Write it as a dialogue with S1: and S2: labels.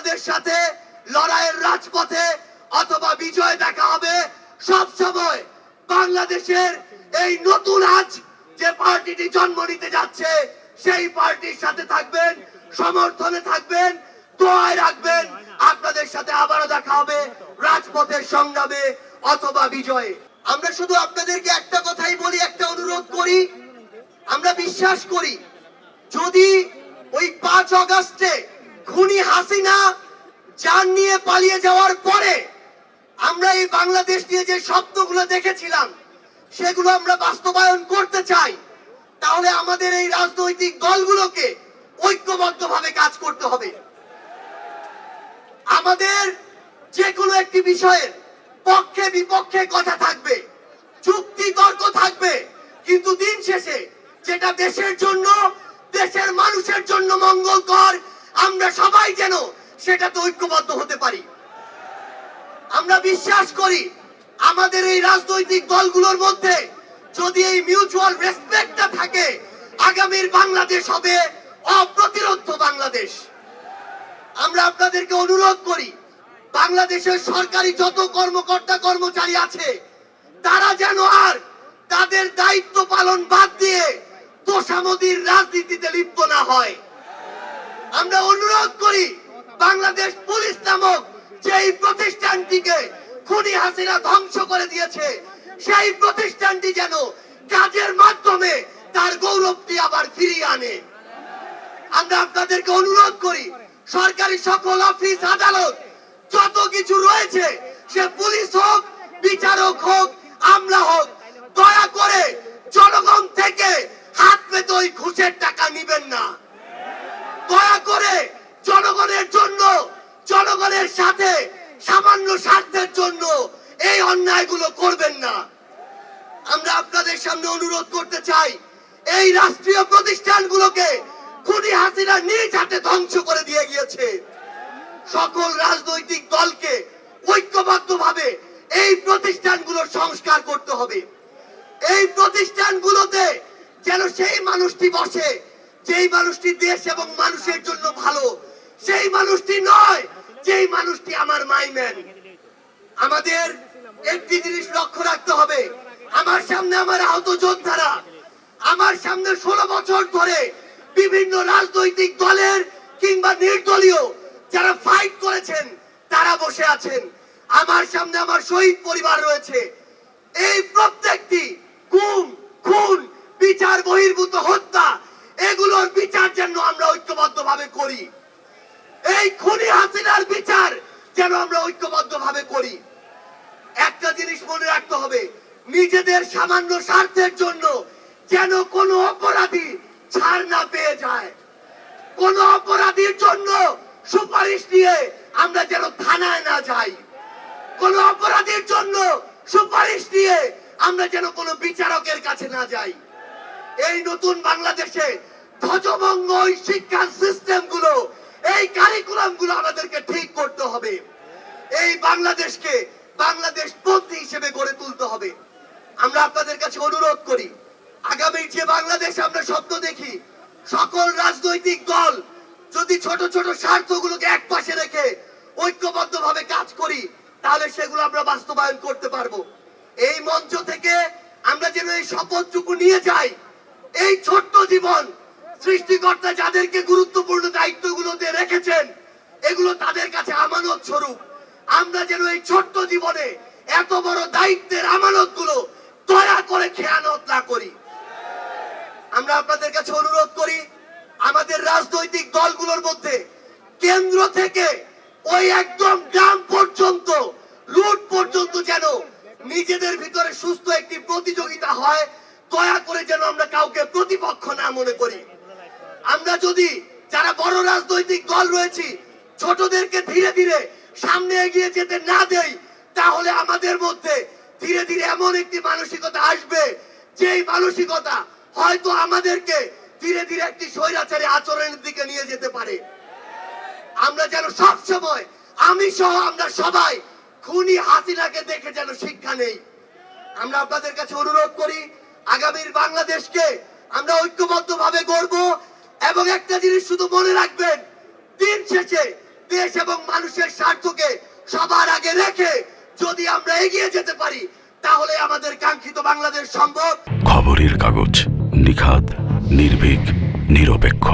S1: আপনাদের সাথে লড়াইয়ের রাজপথে অথবা বিজয় দেখা হবে সব সময় বাংলাদেশের এই নতুন আজ যে পার্টিটি জন্ম নিতে যাচ্ছে, সেই পার্টির সাথে থাকবেন, সমর্থনে থাকবেন, দোয়ায় রাখবেন। আপনাদের সাথে আবারও দেখা হবে রাজপথের সংগ্রামে অথবা বিজয়ে। আমরা শুধু আপনাদেরকে একটা কথাই বলি, একটা অনুরোধ করি। আমরা বিশ্বাস করি, যদি ওই পাঁচ অগস্টে খুনি হাসিনা যান নিয়ে পালিয়ে যাওয়ার পরে আমরা এই বাংলাদেশ নিয়ে যে স্বপ্নগুলো দেখেছিলাম, সেগুলো আমরা বাস্তবায়ন করতে চাই, তাহলে আমাদের এই রাজনৈতিক দলগুলোকে ঐক্যবদ্ধভাবে কাজ করতে হবে। আমাদের যে কোনো একটি বিষয়ের পক্ষে বিপক্ষে কথা থাকবে, চুক্তি তর্ক থাকবে, কিন্তু দিন শেষে যেটা দেশের জন্য, দেশের মানুষের জন্য মঙ্গলকর আমরা সবাই যেন সেটাতে ঐক্যবদ্ধ হতে পারি। আমরা বিশ্বাস করি আমাদের এই রাজনৈতিক দলগুলোর মধ্যে যদি এই মিউচুয়াল রেসপেক্টটা থাকে, আগামীর বাংলাদেশ হবে অপ্রতিরোধ বাংলাদেশ। আমরা আপনাদেরকে অনুরোধ করি, বাংলাদেশের সরকারি যত কর্মকর্তা কর্মচারী আছে, তারা যেন আর তাদের দায়িত্ব পালন বাদ দিয়ে তোষামদির রাজনীতিতে লিপ্ত না হয়। আমরা অনুরোধ করি, বাংলাদেশ পুলিশ নামক যেই প্রতিষ্ঠানটিকে খুনি হাসিনা ধ্বংস করে দিয়েছে, সেই প্রতিষ্ঠানটি যেন কাজের মাধ্যমে তার গৌরবটি আবার ফিরিয়ে আনে। আমরা আপনাদেরকে অনুরোধ করি, সরকারি সকল অফিস, আদালত, যত কিছু রয়েছে, সে পুলিশ হোক, বিচারক হোক, আমলা হোক, দয়া করে জনগণ থেকে হাত পেতে ওই ঘুষের টাকা নিবেন না। জনগণের জন্য, জনগণের সাথে সামান্য স্বার্থের জন্য এই অন্যায়গুলো করবেন না। আমরা আপনাদের সামনে অনুরোধ করতে চাই, এই রাষ্ট্রীয় প্রতিষ্ঠানগুলোকে খুনি হাসিনা নিজ হাতে ধ্বংস করে দিয়ে গিয়েছে। সকল রাজনৈতিক দলকে ঐক্যবদ্ধভাবে এই প্রতিষ্ঠানগুলোর সংস্কার করতে হবে। এই প্রতিষ্ঠানগুলোতে যেন সেই মানুষটি বসে, যেই মানুষটি দেশ এবং মানুষের জন্য ভালো সেই মানুষটি নয়, যেই মানুষটি আমার মাইম্যান আমাদের একটি জিনিস লক্ষ্য রাখতে হবে। আমার সামনে আমার আহত যোদ্ধারা, আমার সামনে ষোলো বছর ধরে বিভিন্ন রাজনৈতিক দলের কিংবা নির্দলীয় যারা ফাইট করেছেন, তারা বসে আছেন। আমার সামনে আমার শহীদ পরিবার রয়েছে। এই প্রত্যেকটি গুম, খুন, বিচার বহির্ভূত হত্যা, এগুলোর বিচার যেন আমরা ঐক্যবদ্ধভাবে করি। এই খুনি হাসিনার বিচার যেন আমরা ঐক্যবদ্ধ ভাবে করি। একটা জিনিস মনে রাখতে হবে, নিজেদের সামান্য স্বার্থের জন্য যেন কোনো অপরাধী ছাড় না পেয়ে যায়। কোন অপরাধীর জন্য সুপারিশ নিয়ে আমরা যেন থানায় না যাই। কোন অপরাধীর জন্য সুপারিশ নিয়ে আমরা যেন কোনো বিচারকের কাছে না যাই। এই নতুন বাংলাদেশে ধ্বজভঙ্গ ওই শিক্ষা সিস্টেমগুলো এই কারিকুলামগুলো আমাদেরকে ঠিক করতে হবে এই বাংলাদেশকে বাংলাদেশ পন্থী হিসেবে গড়ে তুলতে হবে। আমরা আপনাদের কাছে অনুরোধ করি, আগামী যে বাংলাদেশ আমরা স্বপ্ন দেখি, সকল রাজনৈতিক দল যদি ছোট ছোট স্বার্থগুলোকে এক পাশে রেখে ঐক্যবদ্ধ ভাবে কাজ করি, তাহলে সেগুলো আমরা বাস্তবায়ন করতে পারব। এই মঞ্চ থেকে আমরা যেন এই শপথটুকু নিয়ে যাই, এই ছোট্ট জীবন সৃষ্টিকর্তা যাদেরকে গুরুত্বপূর্ণ দায়িত্বগুলোতে রেখেছেন, এগুলো তাদের কাছে আমানত স্বরূপ। আমরা যেন এই ছোট্ট জীবনে এত বড় দায়িত্বের আমানতগুলো দয়া করে খেয়ানত না করি। আমরা আপনাদের কাছে অনুরোধ করি, আমাদের রাজনৈতিক দলগুলোর মধ্যে কেন্দ্র থেকে ওই একদম গ্রাম পর্যন্ত, রুট পর্যন্ত যেন নিজেদের ভিতরে সুস্থ একটি প্রতিযোগিতা হয়, দয়া করে যেন আমরা কাউকে প্রতিপক্ষ না মনে করি। আমরা যদি যারা বড় রাজনৈতিক দল রয়েছি, ছোটদেরকে ধীরে ধীরে সামনে এগিয়ে যেতে না দেই, তাহলে আমাদের মধ্যে ধীরে ধীরে এমন একটি মানসিকতা আসবে, যেই মানসিকতা হয়তো আমাদেরকে ধীরে ধীরে একটি স্বৈরাচারী আচরণের দিকে নিয়ে যেতে পারে। আমরা যেন সব সময় আমি সহ আমরা সবাই খুনি হাসিনাকে দেখে যেন শিক্ষা নেই। আমরা আপনাদের কাছে অনুরোধ করি, আগামীর বাংলাদেশকে আমরা ঐক্যবদ্ধ ভাবে গড়ব এবং একটা জিনিস শুধু মনে রাখবেন, দিন শেষে দেশ এবং মানুষের স্বার্থকে সবার আগে রেখে যদি আমরা এগিয়ে যেতে পারি, তাহলে আমাদের কাঙ্ক্ষিত বাংলাদেশ সম্ভব।
S2: খবরের কাগজ নিখাদ, নির্ভীক, নিরপেক্ষ।